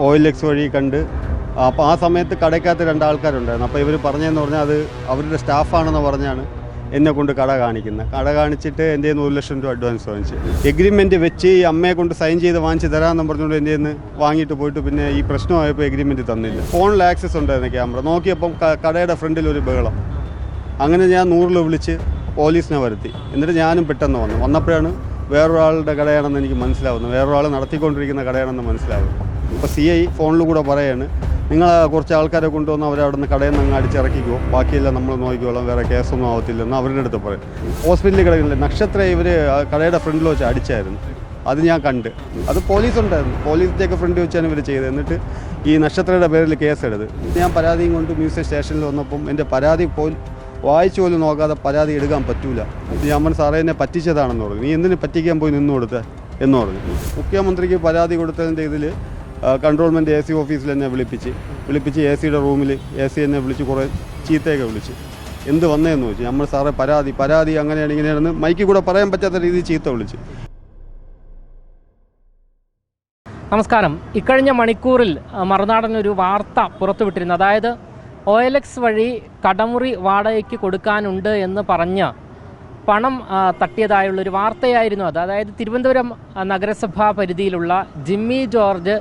Oil X വഴി കണ്ട് അപ്പോൾ ആ സമയത്ത് കടയ്ക്കകത്ത് രണ്ട് ആൾക്കാരുണ്ടായിരുന്നു അപ്പോൾ ഇവർ പറഞ്ഞതെന്ന് പറഞ്ഞാൽ അത് അവരുടെ സ്റ്റാഫാണെന്ന് പറഞ്ഞാണ് എന്നെ കൊണ്ട് കട കാണിക്കുന്നത് കട കാണിച്ചിട്ട് എന്റെ നിന്ന് ഒരു ലക്ഷം രൂപ അഡ്വാൻസ് വാങ്ങിച്ച്. എഗ്രിമെന്റ് വെച്ച് ഈ അമ്മയെ കൊണ്ട് സൈൻ ചെയ്ത് വാങ്ങിച്ച് തരാമെന്ന് പറഞ്ഞുകൊണ്ട് എന്റെ നിന്ന് വാങ്ങിയിട്ട് പോയിട്ട് പിന്നെ ഈ പ്രശ്നമായപ്പോൾ എഗ്രിമെന്റ് തന്നില്ല. ഫോണിൽ ആക്സസ് ഉണ്ടായിരുന്നു ക്യാമറ. നോക്കിയപ്പം കടയുടെ ഫ്രണ്ടിൽ ഒരു ബഹളം. അങ്ങനെ ഞാൻ നൂറിൽ വിളിച്ച് പോലീസിനെ വരുത്തി. എന്നിട്ട് ഞാനും പെട്ടെന്ന് വന്നു. വന്നപ്പോഴാണ് വേറൊരാളുടെ കടയാണെന്ന് എനിക്ക് മനസ്സിലാവുന്നത്. വേറൊരാൾ നടത്തിക്കൊണ്ടിരിക്കുന്ന കടയാണെന്ന് മനസ്സിലാവുന്നത്. അപ്പോൾ സി ഐ ഫോണിൽ കൂടെ പറയാണ് നിങ്ങൾ കുറച്ച് ആൾക്കാരെ കൊണ്ടുവന്ന് അവരെ അവിടെ നിന്ന് കടയിൽ നിന്ന് അങ്ങ് അടിച്ചിറക്കിക്കോ. ബാക്കിയെല്ലാം നമ്മൾ നോക്കിക്കോളാം വേറെ കേസൊന്നും ആവത്തില്ലെന്ന് അവരുടെ അടുത്ത് പറയും. ഹോസ്പിറ്റലിൽ കിടക്കുന്നില്ല നക്ഷത്ര ഇവർ കടയുടെ ഫ്രണ്ടിൽ വെച്ച് അടിച്ചായിരുന്നു. അത് ഞാൻ കണ്ട്. അത് പോലീസ് ഉണ്ടായിരുന്നു. പോലീസിന്റെയൊക്കെ ഫ്രണ്ട് വെച്ചാണ് ഇവർ ചെയ്തത്. എന്നിട്ട് ഈ നക്ഷത്രയുടെ പേരിൽ കേസെടുത്ത്. ഞാൻ പരാതിയും കൊണ്ട് മ്യൂസിയം സ്റ്റേഷനിൽ വന്നപ്പം എന്റെ പരാതി പോൽ വായിച്ചു പോലും നോക്കാതെ പരാതി എടുക്കാൻ പറ്റൂല. ഞാൻ പറഞ്ഞു സാറേ എന്നെ പറ്റിച്ചതാണെന്ന് പറഞ്ഞു. നീ എന്തിനു പറ്റിക്കാൻ പോയി നിന്ന് കൊടുത്ത? എന്ന് പറഞ്ഞു. മുഖ്യമന്ത്രിക്ക് പരാതി കൊടുത്തതിന്റെ ഇതിൽ കൺട്രോൾമെന്റ് എ സി ഓഫീസിൽ എന്നെ വിളിപ്പിച്ച്. വിളിപ്പിച്ച് എ സിയുടെ റൂമിൽ എ സി എന്നെ വിളിച്ച് കുറേ ചീത്തയൊക്കെ വിളിച്ച്. എന്ത് വന്നതെന്ന് ചോദിച്ചു. നമ്മൾ സാറെ പരാതി പരാതി അങ്ങനെയാണ് ഇങ്ങനെയാണെന്ന് മൈക്കിൽ കൂടെ പറയാൻ പറ്റാത്ത രീതിയിൽ ചീത്ത വിളിച്ച്. നമസ്കാരം. ഇക്കഴിഞ്ഞ മണിക്കൂറിൽ മറുനാടൻ ഒരു വാർത്ത പുറത്തുവിട്ടിരുന്നു. അതായത് ഒ എൽ എക്സ് വഴി കടമുറി വാടകയ്ക്ക് കൊടുക്കാനുണ്ട് എന്ന് പറഞ്ഞ് പണം തട്ടിയതായുള്ളൊരു വാർത്തയായിരുന്നു അത്. അതായത് തിരുവനന്തപുരം നഗരസഭാ പരിധിയിലുള്ള ജിമ്മി ജോർജ്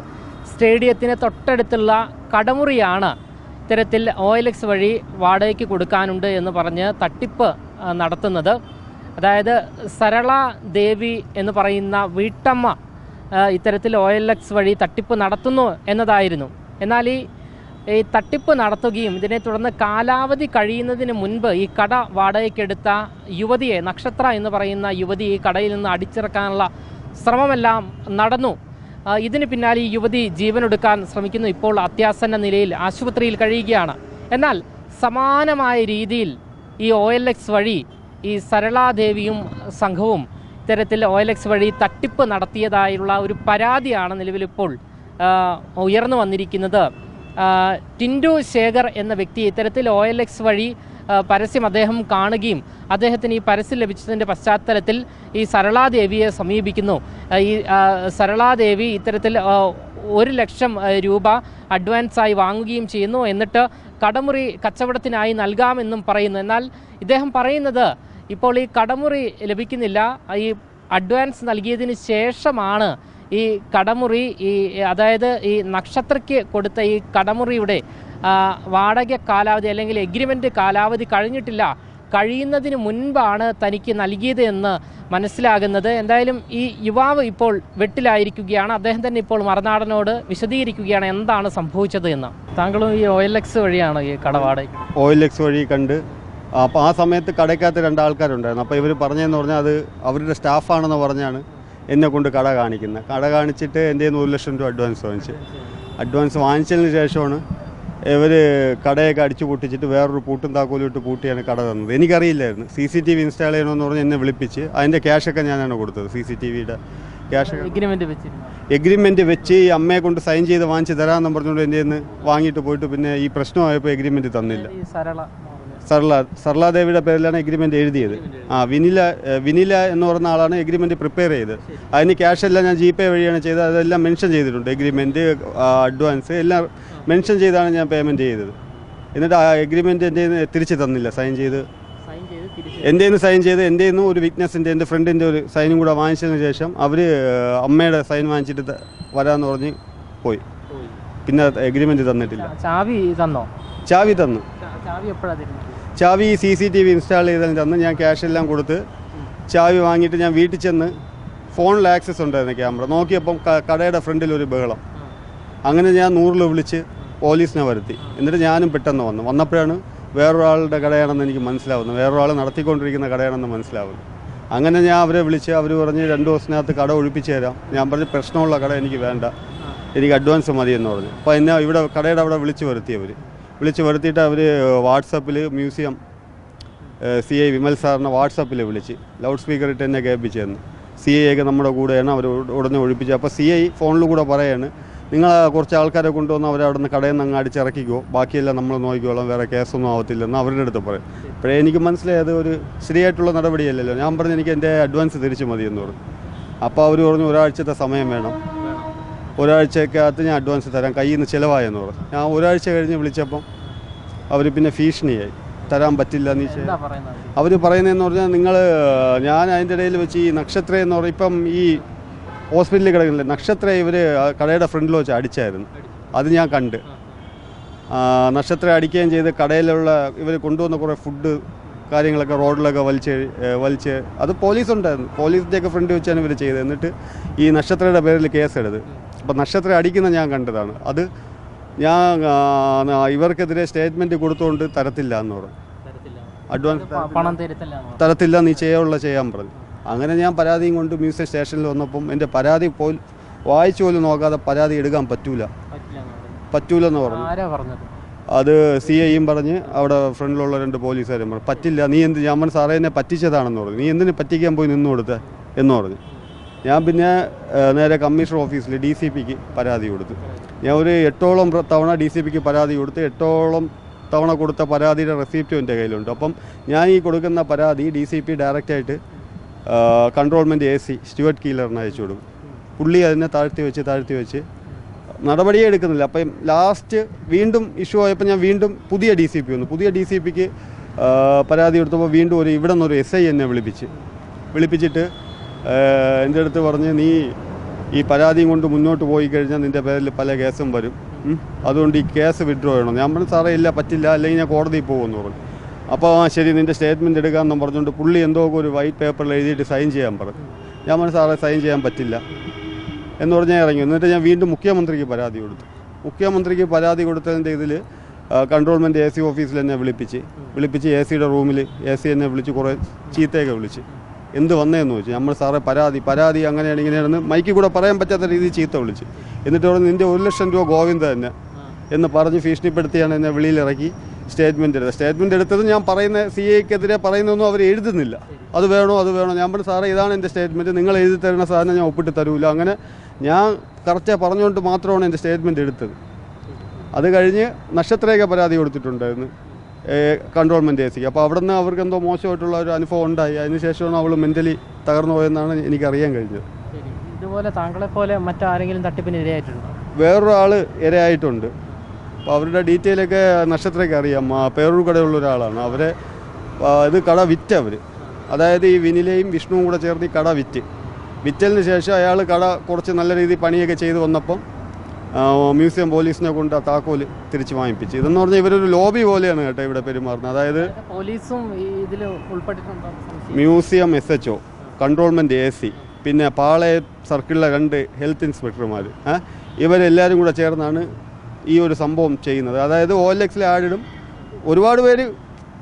സ്റ്റേഡിയത്തിന് തൊട്ടടുത്തുള്ള കടമുറിയാണ് ഇത്തരത്തിൽ ഒ എൽ എക്സ് വഴി വാടകയ്ക്ക് കൊടുക്കാനുണ്ട് എന്ന് പറഞ്ഞ് തട്ടിപ്പ് നടത്തുന്നത്. അതായത് സരള ദേവി എന്ന് പറയുന്ന വീട്ടമ്മ ഇത്തരത്തിൽ ഒ എൽ എക്സ് വഴി തട്ടിപ്പ് നടത്തുന്നു എന്നതായിരുന്നു. എന്നാൽ ഈ ഈ തട്ടിപ്പ് നടത്തുകയും ഇതിനെ തുടർന്ന് കാലാവധി കഴിയുന്നതിന് മുൻപ് ഈ കട വാടകയ്ക്കെടുത്ത യുവതിയെ നക്ഷത്ര എന്ന് പറയുന്ന യുവതി ഈ കടയിൽ നിന്ന് അടിച്ചിറക്കാനുള്ള ശ്രമമെല്ലാം നടന്നു. ഇതിന് പിന്നാലെ ഈ യുവതി ജീവനൊടുക്കാൻ ശ്രമിക്കുന്നു. ഇപ്പോൾ അത്യാസന്ന നിലയിൽ ആശുപത്രിയിൽ കഴിയുകയാണ്. എന്നാൽ സമാനമായ രീതിയിൽ ഈ ഒ എൽ എക്സ് വഴി ഈ സരളാദേവിയും സംഘവും ഇത്തരത്തിൽ ഒ എൽ എക്സ് വഴി തട്ടിപ്പ് നടത്തിയതായുള്ള ഒരു പരാതിയാണ് നിലവിലിപ്പോൾ ഉയർന്നു വന്നിരിക്കുന്നത്. ടിൻഡു ശേഖർ എന്ന വ്യക്തി ഇത്തരത്തിൽ ഒ എൽ എക്സ് വഴി പരസ്യം അദ്ദേഹം കാണുകയും അദ്ദേഹത്തിന് ഈ പരസ്യം ലഭിച്ചതിന്റെ പശ്ചാത്തലത്തിൽ ഈ സരളാദേവിയെ സമീപിക്കുന്നു. ഈ സരളാദേവി ഇത്തരത്തിൽ ഒരു ലക്ഷം രൂപ അഡ്വാൻസായി വാങ്ങുകയും ചെയ്യുന്നു. എന്നിട്ട് കടമുറി കച്ചവടത്തിനായി നൽകാമെന്നും പറയുന്നു. എന്നാൽ ഇദ്ദേഹം പറയുന്നത് ഇപ്പോൾ ഈ കടമുറി ലഭിക്കുന്നില്ല. ഈ അഡ്വാൻസ് നൽകിയതിന് ശേഷമാണ് ഈ കടമുറി ഈ അതായത് ഈ നക്ഷത്രയ്ക്ക് കൊടുത്ത ഈ കടമുറിയുടെ വാടക കാലാവധി അല്ലെങ്കിൽ എഗ്രിമെന്റ് കാലാവധി കഴിഞ്ഞിട്ടില്ല. കഴിയുന്നതിന് മുൻപാണ് തനിക്ക് നൽകിയത് എന്ന് മനസ്സിലാകുന്നത്. എന്തായാലും ഈ യുവാവ് ഇപ്പോൾ വെട്ടിലായിരിക്കുകയാണ്. അദ്ദേഹം തന്നെ ഇപ്പോൾ മറുനാടനോട് വിശദീകരിക്കുകയാണ് എന്താണ് സംഭവിച്ചത് എന്ന്. താങ്കളും ഈ എൽ എക്സ് വഴിയാണ് ഈ കടവാട ഓയിൽ എക്സ് വഴി കണ്ട്. അപ്പോൾ ആ സമയത്ത് കടയ്ക്കകത്ത് രണ്ടാൾക്കാരുണ്ടായിരുന്നു. അപ്പോൾ ഇവർ പറഞ്ഞതെന്ന് പറഞ്ഞാൽ അത് അവരുടെ സ്റ്റാഫാണെന്ന് പറഞ്ഞാണ് എന്നെ കൊണ്ട് കട കാണിക്കുന്നത്. കട കാണിച്ചിട്ട് എന്റെ ഒരു ലക്ഷം രൂപ അഡ്വാൻസ് വാങ്ങിച്ച്. അഡ്വാൻസ് വാങ്ങിച്ചതിന് ശേഷമാണ് ഇവർ കടയൊക്കെ അടിച്ചു പൊട്ടിച്ചിട്ട് വേറൊരു പൂട്ടും താക്കോലും ഇട്ട് പൂട്ടിയാണ് കട തന്നത്. എനിക്കറിയില്ലായിരുന്നു. C C T V install ചെയ്യണമെന്ന് പറഞ്ഞ് എന്നെ വിളിപ്പിച്ച് അതിന്റെ ക്യാഷൊക്കെ ഞാനാണ് കൊടുത്തത് സി സി ടി വിയുടെ ക്യാഷ്. എഗ്രിമെന്റ് വെച്ച്. എഗ്രിമെന്റ് വെച്ച് ഈ അമ്മയെ കൊണ്ട് സൈൻ ചെയ്ത് വാങ്ങിച്ച് തരാമെന്ന് പറഞ്ഞുകൊണ്ട് എന്റെ നിന്ന് വാങ്ങിയിട്ട് പോയിട്ട് പിന്നെ ഈ പ്രശ്നമായപ്പോൾ എഗ്രിമെന്റ് തന്നില്ല. സരള സർല സർലാദേവിയുടെ പേരിലാണ് എഗ്രിമെന്റ് എഴുതിയത്. ആ വിനില വിനില എന്ന് പറഞ്ഞ ആളാണ് എഗ്രിമെന്റ് പ്രിപ്പയർ ചെയ്തത്. അതിന് ക്യാഷ് എല്ലാം ഞാൻ ജി പേ വഴിയാണ് ചെയ്തത്. അതെല്ലാം മെൻഷൻ ചെയ്തിട്ടുണ്ട്. എഗ്രിമെന്റ് അഡ്വാൻസ് എല്ലാം മെൻഷൻ ചെയ്താണ് ഞാൻ പേയ്മെന്റ് ചെയ്തത്. എന്നിട്ട് ആ എഗ്രിമെന്റ് എന്റെ നിന്ന് തിരിച്ച് തന്നില്ല. സൈൻ ചെയ്ത് എന്റെ നിന്ന് സൈൻ ചെയ്ത് എന്റെ നിന്ന് ഒരു വിറ്റ്നസിന്റെ എന്റെ ഫ്രണ്ടിന്റെ ഒരു സൈനും കൂടെ വാങ്ങിച്ചതിന് ശേഷം അവർ അമ്മയുടെ സൈൻ വാങ്ങിച്ചിട്ട് വരാമെന്ന് പറഞ്ഞ് പോയി. പിന്നെ എഗ്രിമെന്റ് തന്നിട്ടില്ല. ചാവി തന്നോ? ചാവി തന്നു. ചാവി C C T V install ചെയ്തതിന് തന്നു ഞാൻ ക്യാഷ് എല്ലാം കൊടുത്ത് ചാവി വാങ്ങിയിട്ട് ഞാൻ വീട്ടിൽ ചെന്ന് ഫോണിൽ ആക്സസ് ഉണ്ടായിരുന്നു ക്യാമറ നോക്കിയപ്പം കടയുടെ ഫ്രണ്ടിൽ ഒരു ബഹളം. അങ്ങനെ ഞാൻ നൂറിൽ വിളിച്ച് പോലീസിനെ വരുത്തി. എന്നിട്ട് ഞാനും പെട്ടെന്ന് വന്നു. വന്നപ്പോഴാണ് വേറൊരാളുടെ കടയാണെന്ന് എനിക്ക് മനസ്സിലാവുന്നത്. വേറൊരാൾ നടത്തിക്കൊണ്ടിരിക്കുന്ന കടയാണെന്ന് മനസ്സിലാവുന്നു അങ്ങനെ ഞാൻ അവരെ വിളിച്ച് അവർ പറഞ്ഞ് രണ്ട് ദിവസത്തിനകത്ത് കട ഒഴിപ്പിച്ച് തരാം. ഞാൻ പറഞ്ഞ് പ്രശ്നമുള്ള കട എനിക്ക് വേണ്ട. എനിക്ക് അഡ്വാൻസ് മതി എന്ന് പറഞ്ഞു. അപ്പോൾ എന്നെ ഇവിടെ കടയുടെ അവിടെ വിളിച്ച് വരുത്തി അവർ വിളിച്ച് വരുത്തിയിട്ട് അവർ വാട്സപ്പിൽ മ്യൂസിയം സി ഐ വിമൽ സാറിനെ വാട്സപ്പിൽ വിളിച്ച് ലൗഡ് സ്പീക്കർ ഇട്ട് എന്നെ കേൾപ്പിച്ചു തന്നു. സി ഐ ഒക്കെ നമ്മുടെ കൂടെയാണ്. അവർ ഉടനെ ഒഴിപ്പിച്ചത് അപ്പോൾ സി ഐ ഫോണിൽ കൂടെ പറയാണ് നിങ്ങൾ കുറച്ച് ആൾക്കാരെ കൊണ്ടുവന്ന് അവരെ അവിടെ നിന്ന് കടയിൽ നിന്ന് അങ്ങ് അടിച്ചിറക്കിക്കോ. ബാക്കിയെല്ലാം നമ്മൾ നോക്കിക്കോളാം വേറെ കേസൊന്നും ആവത്തില്ലെന്ന് അവരുടെ അടുത്ത് പറയും. അപ്പോഴേ എനിക്ക് മനസ്സിലായത് ഒരു ശരിയായിട്ടുള്ള നടപടിയല്ലല്ലോ. ഞാൻ പറഞ്ഞു എനിക്ക് എന്റെ അഡ്വാൻസ് തിരിച്ചു മതി എന്ന് പറഞ്ഞു. അപ്പോൾ അവർ പറഞ്ഞു ഒരാഴ്ചത്തെ സമയം വേണം. ഒരാഴ്ചക്കകത്ത് ഞാൻ അഡ്വാൻസ് തരാം. കയ്യിൽ നിന്ന് ചിലവായെന്ന് പറഞ്ഞു. ഞാൻ ഒരാഴ്ച കഴിഞ്ഞ് വിളിച്ചപ്പം അവർ പിന്നെ ഭീഷണിയായി. തരാൻ പറ്റില്ല എന്ന് വെച്ചാൽ അവർ പറയുന്നതെന്ന് പറഞ്ഞാൽ നിങ്ങൾ ഞാൻ അതിന്റെ ഇടയിൽ വെച്ച് ഈ നക്ഷത്രം എന്ന് പറയും. ഇപ്പം ഈ ഹോസ്പിറ്റലിൽ കിടക്കുന്നില്ല നക്ഷത്ര ഇവർ കടയുടെ ഫ്രണ്ടിൽ വെച്ച് അടിച്ചായിരുന്നു. അത് ഞാൻ കണ്ട്. നക്ഷത്ര അടിക്കുകയും ചെയ്ത് കടയിലുള്ള ഇവർ കൊണ്ടുവന്ന കുറേ ഫുഡ് കാര്യങ്ങളൊക്കെ റോഡിലൊക്കെ വലിച്ച് വലിച്ച്. അത് പോലീസ് ഉണ്ടായിരുന്നു പോലീസിന്റെയൊക്കെ ഫ്രണ്ട് വെച്ചാണ് ഇവർ ചെയ്തത്. എന്നിട്ട് ഈ നക്ഷത്രയുടെ പേരിൽ കേസെടുത്ത്. അപ്പം നക്ഷത്ര അടിക്കുന്ന ഞാൻ കണ്ടതാണ്. അത് ഞാൻ ഇവർക്കെതിരെ സ്റ്റേറ്റ്മെന്റ് കൊടുത്തുകൊണ്ട് തരത്തില്ല എന്ന് പറഞ്ഞു. അഡ്വാൻസ് പണം തരത്തില്ല നീ ചെയ്യാനുള്ള ചെയ്യാൻ പറഞ്ഞു. അങ്ങനെ ഞാൻ പരാതിയും കൊണ്ട് മ്യൂസിയം സ്റ്റേഷനിൽ വന്നപ്പം എന്റെ പരാതി പോലും വായിച്ചു പോലും നോക്കാതെ പരാതി എടുക്കാൻ പറ്റൂല. പറ്റൂലെന്ന് പറഞ്ഞു. അത് സി ഐയും പറഞ്ഞ് അവിടെ ഫ്രണ്ടിലുള്ള രണ്ട് പോലീസുകാരും പറഞ്ഞു പറ്റില്ല നീ എന്ത് ഞാൻ പറഞ്ഞു, സാറേ എന്നെ പറ്റിച്ചതാണെന്ന് പറഞ്ഞു. നീ എന്തിനെ പറ്റിക്കാൻ പോയി നിന്നു കൊടുത്തേ? എന്ന് പറഞ്ഞു. ഞാൻ പിന്നെ നേരെ കമ്മീഷണർ ഓഫീസിൽ ഡി സി പിക്ക് പരാതി കൊടുത്തു. ഞാൻ ഒരു എട്ടോളം തവണ ഡി സി പിക്ക് പരാതി കൊടുത്ത് എട്ടോളം തവണ കൊടുത്ത പരാതിയുടെ റെസിപ്റ്റും എന്റെ കയ്യിലുണ്ട്. അപ്പം ഞാൻ ഈ കൊടുക്കുന്ന പരാതി ഡി സി പി ഡയറക്റ്റായിട്ട് കൺട്രോൾമെന്റ് എ സി സ്റ്റുവർട്ട് കീലറിന് അയച്ചു കൊടുക്കും. പുള്ളി അതിനെ താഴ്ത്തി വെച്ച് താഴ്ത്തി വെച്ച് നടപടിയേ എടുക്കുന്നില്ല. അപ്പം ലാസ്റ്റ് വീണ്ടും ഇഷ്യൂ ആയപ്പോൾ ഞാൻ വീണ്ടും പുതിയ ഡി സി പി വന്നു. പുതിയ ഡി സി പിക്ക് പരാതി കൊടുത്തപ്പോൾ വീണ്ടും ഒരു ഇവിടെ നിന്നൊരു എസ് ഐ എന്നെ വിളിപ്പിച്ച്. വിളിപ്പിച്ചിട്ട് എന്റെ അടുത്ത് പറഞ്ഞ് നീ ഈ പരാതിയും കൊണ്ട് മുന്നോട്ട് പോയി കഴിഞ്ഞാൽ നിന്റെ പേരിൽ പല കേസും വരും. അതുകൊണ്ട് ഈ കേസ് വിഡ്രോ ചെയ്യണം. ഞാൻ പറഞ്ഞു സാറേ ഇല്ല പറ്റില്ല. അല്ലെങ്കിൽ ഞാൻ കോടതിയിൽ പോകുമെന്ന് പറഞ്ഞു. അപ്പോൾ ആ ശരി നിന്റെ സ്റ്റേറ്റ്മെന്റ് എടുക്കാമെന്നും പറഞ്ഞുകൊണ്ട് പുള്ളി എന്തോ ഒരു വൈറ്റ് പേപ്പറിൽ എഴുതിയിട്ട് സൈൻ ചെയ്യാൻ പറഞ്ഞു. ഞാൻ പറഞ്ഞു സാറേ സൈൻ ചെയ്യാൻ പറ്റില്ല. എന്ന് പറഞ്ഞാൽ ഇറങ്ങി. എന്നിട്ട് ഞാൻ വീണ്ടും മുഖ്യമന്ത്രിക്ക് പരാതി കൊടുത്തു. മുഖ്യമന്ത്രിക്ക് പരാതി കൊടുത്തതിന്റെ ഇതിൽ കൺട്രോൾമെന്റ് എ സി ഓഫീസിൽ എന്നെ വിളിപ്പിച്ച്. വിളിപ്പിച്ച് എ സിയുടെ റൂമിൽ എ സി എന്നെ വിളിച്ച് കുറേ ചീത്തയൊക്കെ വിളിച്ച്. എന്ത് വന്നതെന്ന് ചോദിച്ചു നമ്മൾ സാറേ പരാതി പരാതി അങ്ങനെയാണ് ഇങ്ങനെയാണെന്ന് മൈക്കിൽ കൂടെ പറയാൻ പറ്റാത്ത രീതിയിൽ ചീത്ത വിളിച്ച്. എന്നിട്ട് പറഞ്ഞു നിന്റെ ഒരു ലക്ഷം രൂപ ഗോവിന്ദ തന്നെ എന്ന് പറഞ്ഞ് ഭീഷണിപ്പെടുത്തിയാണ് എന്നെ വെളിയിലിറക്കി. സ്റ്റേറ്റ്മെന്റ് എടുത്തത് സ്റ്റേറ്റ്മെന്റ് എടുത്തത് ഞാൻ പറയുന്ന സി എക്കെതിരെ പറയുന്നൊന്നും അവർ എഴുതുന്നില്ല. അത് വേണോ അത് വേണോ? ഞാൻ പറഞ്ഞു സാറേ ഇതാണ് എന്റെ സ്റ്റേറ്റ്മെന്റ് നിങ്ങൾ എഴുതി തരുന്ന സാധനം ഞാൻ ഒപ്പിട്ട് തരൂല. അങ്ങനെ ഞാൻ കറക്റ്റായി പറഞ്ഞുകൊണ്ട് മാത്രമാണ് എന്റെ സ്റ്റേറ്റ്മെന്റ് എടുത്തത്. അത് കഴിഞ്ഞ് നക്ഷത്രയൊക്കെ പരാതി കൊടുത്തിട്ടുണ്ടായിരുന്നു കൺട്രോൾമെന്റ് എ സിക്ക് അപ്പോൾ അവിടെ നിന്ന് അവർക്ക് എന്തോ മോശമായിട്ടുള്ള ഒരു അനുഭവം ഉണ്ടായി. അതിനുശേഷമാണ് അവൾ മെന്റലി തകർന്നു പോയെന്നാണ് എനിക്കറിയാൻ കഴിഞ്ഞത്. ഇതുപോലെ താങ്കളെ പോലെ മറ്റാരെങ്കിലും തട്ടിപ്പിന് ഇരയായിട്ടുണ്ടോ വേറൊരാൾ ഇരയായിട്ടുണ്ട്. അപ്പോൾ അവരുടെ ഡീറ്റെയിലൊക്കെ നക്ഷത്രയ്ക്ക് അറിയാം. പേരൂർ കടയുള്ള ഒരാളാണ്. അവരെ ഇത് കട വിറ്റ് അവർ അതായത് ഈ വിനിലയും വിഷ്ണുവും കൂടെ ചേർന്ന് ഈ കട വിറ്റ്. വിറ്റലിന് ശേഷം അയാൾ കട കുറച്ച് നല്ല രീതിയിൽ പണിയൊക്കെ ചെയ്തു വന്നപ്പം മ്യൂസിയം പോലീസിനെ കൊണ്ട് ആ താക്കോൽ തിരിച്ച് വാങ്ങിപ്പിച്ചു. ഇതെന്ന് പറഞ്ഞാൽ ഇവരൊരു ലോബി പോലെയാണ് കേട്ടോ ഇവിടെ പെരുമാറുന്നത്. അതായത് പോലീസും ഇതിൽ. Museum S H O cantonment A C പിന്നെ പാളയ സർക്കിളിലെ രണ്ട് ഹെൽത്ത് ഇൻസ്പെക്ടർമാർ ഇവരെല്ലാവരും കൂടെ ചേർന്നാണ് ഈ ഒരു സംഭവം ചെയ്യുന്നത്. അതായത് ഒ എൽ എക്സിലെ ആഡിടും ഒരുപാട് പേര്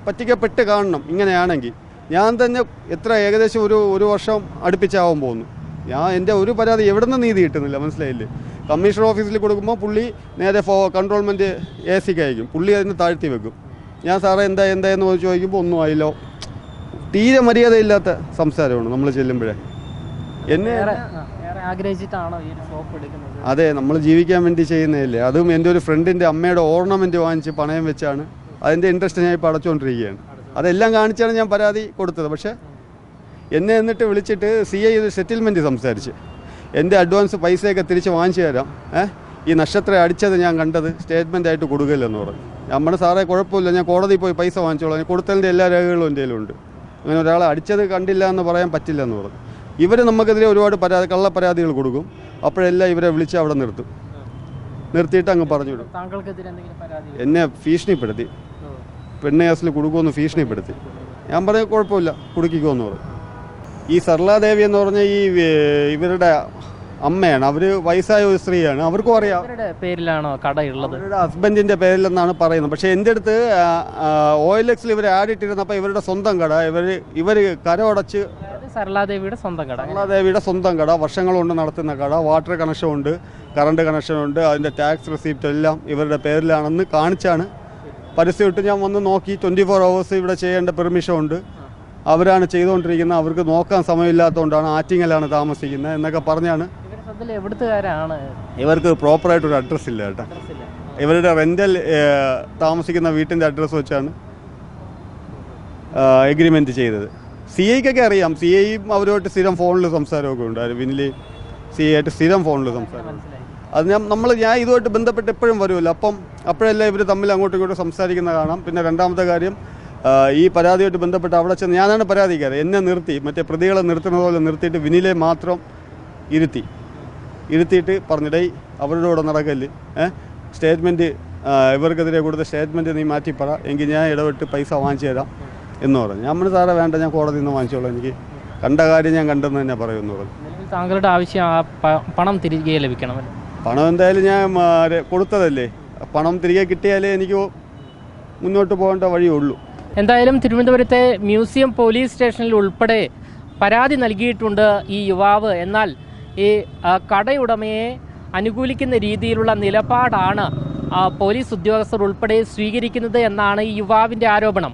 പറ്റിക്കപ്പെട്ട് കാണണം ഇങ്ങനെയാണെങ്കിൽ. ഞാൻ തന്നെ എത്ര ഏകദേശം ഒരു ഒരു വർഷം അടുപ്പിച്ചാവാൻ പോകുന്നു. ഞാൻ എന്റെ ഒരു പരാതി എവിടെ നിന്ന് നീതി കിട്ടുന്നില്ല മനസ്സിലായില്ലേ? കമ്മീഷണർ ഓഫീസിൽ കൊടുക്കുമ്പോൾ പുള്ളി നേരെ ഫോ കൺട്രോൾമെന്റ് എ സിക്ക് അയക്കും. പുള്ളി അതിന് താഴ്ത്തി വെക്കും. ഞാൻ സാറേ എന്താ എന്താ എന്ന് ചോദിക്കുമ്പോൾ ഒന്നും ആയില്ലോ. തീരെ മര്യാദയില്ലാത്ത സംസാരമാണ് നമ്മൾ ചെല്ലുമ്പോഴേ. എന്നെ ഈ ഷോപ്പ് എടുക്കുന്നത്? അതെ നമ്മൾ ജീവിക്കാൻ വേണ്ടി ചെയ്യുന്നതല്ലേ. അതും എന്റെ ഒരു ഫ്രണ്ടിന്റെ അമ്മയുടെ ഓർണമെന്റ് വാങ്ങിച്ച് പണയം വെച്ചാണ്. അതിന്റെ ഇൻട്രസ്റ്റ് ഞാൻ ഇപ്പോൾ അടച്ചുകൊണ്ടിരിക്കുകയാണ് അതെല്ലാം കാണിച്ചാണ് ഞാൻ പരാതി കൊടുത്തത്. പക്ഷേ എന്നെ എന്നിട്ട് വിളിച്ചിട്ട് സി ഐ ഒരു സെറ്റിൽമെന്റ് സംസാരിച്ച്. എന്റെ അഡ്വാൻസ് പൈസയൊക്കെ തിരിച്ച് വാങ്ങിച്ചു തരാം. ഏ? ഈ നക്ഷത്രം അടിച്ചത് ഞാൻ കണ്ടത് സ്റ്റേറ്റ്മെന്റ് ആയിട്ട് കൊടുക്കില്ലെന്ന് പറഞ്ഞു. നമ്മുടെ സാറേ കുഴപ്പമില്ല ഞാൻ കോടതിയിൽ പോയി പൈസ വാങ്ങിച്ചോളാം. കൊടുത്തതിന്റെ എല്ലാ രേഖകളും എന്റെ ഉണ്ട് അങ്ങനെ ഒരാളെ അടിച്ചത് കണ്ടില്ല എന്ന് പറയാൻ പറ്റില്ല എന്ന് പറഞ്ഞു. ഇവർ നമുക്കെതിരെ ഒരുപാട് പരാതി കള്ള പരാതികൾ കൊടുക്കും. അപ്പോഴെല്ലാം ഇവരെ വിളിച്ച് അവിടെ നിർത്തും. നിർത്തിയിട്ട് അങ്ങ് പറഞ്ഞു വിടും എന്നെ ഭീഷണിപ്പെടുത്തി. പെണ്ണ് കേസിൽ കൊടുക്കുമെന്ന് ഭീഷണിപ്പെടുത്തി. ഞാൻ പറഞ്ഞ കുഴപ്പമില്ല കുടുക്കിക്കുമെന്ന് പറഞ്ഞു. ഈ സർലാദേവി എന്ന് പറഞ്ഞ ഈ ഇവരുടെ അമ്മയാണ്. അവർ വയസ്സായ ഒരു സ്ത്രീയാണ്. അവർക്കും അറിയാം. പേരിലാണോ കടയുള്ളത്? ഉള്ളത് ഹസ്ബൻഡിന്റെ പേരിലെന്നാണ് പറയുന്നത്. പക്ഷേ എന്റെ അടുത്ത് ഓയിൽ എക്സിൽ ഇവർ ആഡ് ഇട്ടിരുന്നപ്പോൾ ഇവരുടെ സ്വന്തം കട. ഇവർ ഇവർ കരമടച്ച് സരളാദേവിയുടെ സ്വന്തം കട. സർലാദേവിയുടെ സ്വന്തം കട വർഷങ്ങൾ കൊണ്ട് നടത്തുന്ന കട വാട്ടർ കണക്ഷൻ ഉണ്ട് കറണ്ട് കണക്ഷൻ ഉണ്ട് അതിന്റെ ടാക്സ് റെസിപ്റ്റ് എല്ലാം ഇവരുടെ പേരിലാണെന്ന് കാണിച്ചാണ്. പരസ്യം ഇട്ട് ഞാൻ വന്ന് നോക്കി ട്വന്റി ഫോർ അവേഴ്സ് ഇവിടെ ചെയ്യേണ്ട പെർമിഷൻ ഉണ്ട്. അവരാണ് ചെയ്തുകൊണ്ടിരിക്കുന്നത് അവർക്ക് നോക്കാൻ സമയമില്ലാത്തതുകൊണ്ടാണ് ആറ്റിങ്ങലാണ് താമസിക്കുന്നത് എന്നൊക്കെ പറഞ്ഞാണ്. ഇവർക്ക് പ്രോപ്പറായിട്ടൊരു അഡ്രസ്സ് ഇല്ല കേട്ടോ. ഇവരുടെ റെന്റൽ താമസിക്കുന്ന വീട്ടിന്റെ അഡ്രസ്സ് വെച്ചാണ് എഗ്രിമെന്റ് ചെയ്തത്. സി ഐക്കൊക്കെ അറിയാം. സി ഐയും അവരുമായിട്ട് സ്ഥിരം ഫോണിൽ സംസാരമൊക്കെ ഉണ്ട്. വിനിലെയും സി ഐ ആയിട്ട് സ്ഥിരം ഫോണിൽ സംസാരം. അത് ഞാൻ നമ്മൾ ഞാൻ ഇതുമായിട്ട് ബന്ധപ്പെട്ട് എപ്പോഴും വരുമല്ലോ. അപ്പം അപ്പോഴല്ലേ ഇവർ തമ്മിൽ അങ്ങോട്ടും ഇങ്ങോട്ടും സംസാരിക്കുന്ന കാണാം. പിന്നെ രണ്ടാമത്തെ കാര്യം ഈ പരാതിയായിട്ട് ബന്ധപ്പെട്ട് അവിടെ ചെന്ന് ഞാനാണ് പരാതിക്കാരൻ എന്നെ നിർത്തി. മറ്റേ പ്രതികളെ നിർത്തുന്ന പോലെ നിർത്തിയിട്ട് വിനിലെ മാത്രം ഇരുത്തി. ഇരുത്തിയിട്ട് പറഞ്ഞു ഡേയ് അവരുടെ കൂടെ നടക്കൽ സ്റ്റേറ്റ്മെന്റ് ഇവർക്കെതിരെ കൊടുത്ത സ്റ്റേറ്റ്മെന്റ് നീ മാറ്റി പറ എങ്കിൽ ഞാൻ ഇടപെട്ട് പൈസ വാങ്ങിച്ചു തരാം. എന്ന് പറഞ്ഞു. നമ്മൾ സാറേ വേണ്ട ഞാൻ കോടതിയിൽ നിന്ന് വാങ്ങിച്ചോളാം. എനിക്ക് കണ്ട കാര്യം ഞാൻ കണ്ടെന്ന് തന്നെ പറയുമെന്ന് പറഞ്ഞു. താങ്കളുടെ ആവശ്യം ആ പണം തിരികെ ലഭിക്കണം പണം എന്തായാലും ഞാൻ കൊടുത്തതല്ലേ? പണം തിരികെ കിട്ടിയാലേ എനിക്ക് മുന്നോട്ട് പോകേണ്ട വഴിയുള്ളൂ എന്തായാലും തിരുവനന്തപുരത്തെ മ്യൂസിയം പോലീസ് സ്റ്റേഷനിൽ ഉൾപ്പെടെ പരാതി നൽകിയിട്ടുണ്ട് ഈ യുവാവ്. എന്നാൽ ഈ കടയുടമയെ അനുകൂലിക്കുന്ന രീതിയിലുള്ള നിലപാടാണ് പോലീസ് ഉദ്യോഗസ്ഥർ ഉൾപ്പെടെ സ്വീകരിക്കുന്നത് എന്നാണ് ഈ യുവാവിന്റെ ആരോപണം.